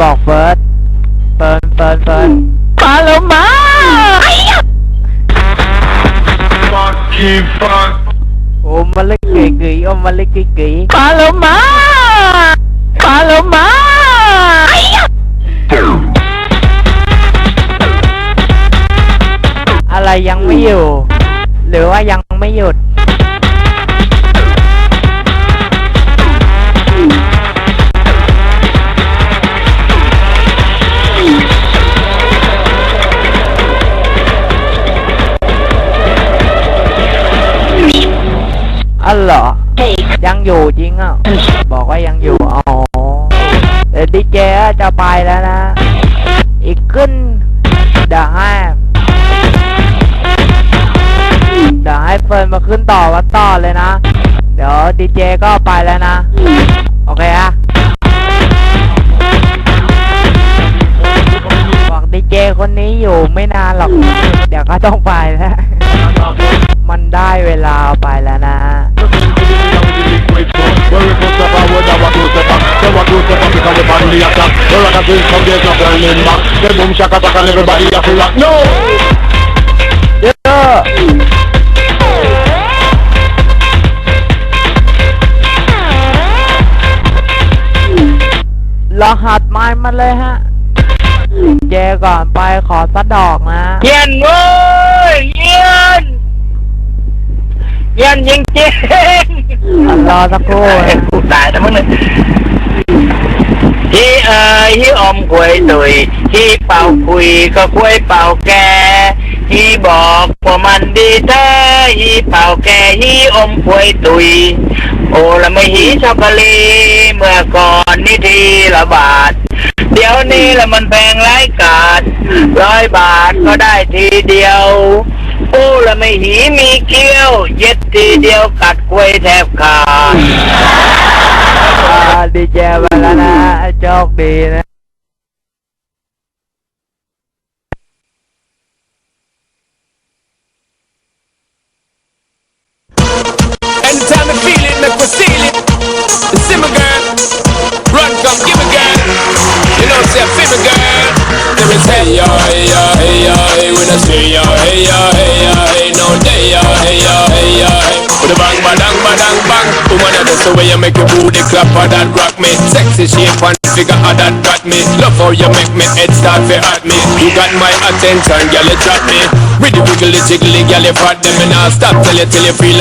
บอกเฟิร์สเฟิร์นเฟิร์นเฟิร์นปลาโลมาโอ้มาเล็กกี้ก๋ๆโอ้มาเล็กกี้ก๋ๆปลาโลมาปลาโลมา อะไรยังไม่อยู่ หรือว่ายังไม่หยุด เหรอ ยังอยู่จริงอะ บอกว่ายังอยู่ อ๋อเดี๋ยวดีเจจะไปแล้วนะ อีกขึ้นเดี๋ยวให้เดี๋ยวให้เฟิร์นมาขึ้นต่อวัดต่อเลยนะ เดี๋ยวดีเจก็ไปแล้วนะ โอเคอะบอกดีเจคนนี้อยู่ไม่นานหรอก เดี๋ยวก็ต้องไปแล้ว attack. The rock and twist from there's no turning back. The boom shaka attack and everybody have to rock. No! เยอะรหัสไม้มาเลยฮะเจก่อนไปขอสักดอกนะเย็นเว้ยเย็นเย็นจริงจริงอันรอสักครู่กูตายแล้วมึงเนี่ย ฮีเอ่ยฮีอมกล้วยตุยฮีเป่าคุยก็กวยเป่าแกฮีบอกว่ามันดีแท้ฮีเป่าแกฮีอมกล้วยตุย โอ้ละไม่ฮีช็อกโกแลตเมื่อก่อนนี่ทีละบาท เดี๋ยวนี้ละมันแพงหลายกาดร้อยบาทก็ได้ทีเดียวโอ้ละไม่หีมีเกี้ยว เย็ดทีเดียวกัดกล้วยแทบขาด ดีเจไปแล้วนะโชคดีนะ the way you make your booty clap or that rock me. Sexy shape and figure how that got me. Love how you make me head start to at me. You got my attention, girl, you drop me. With the wiggly jiggly, girl, you fat them and I'll stop till you till you feel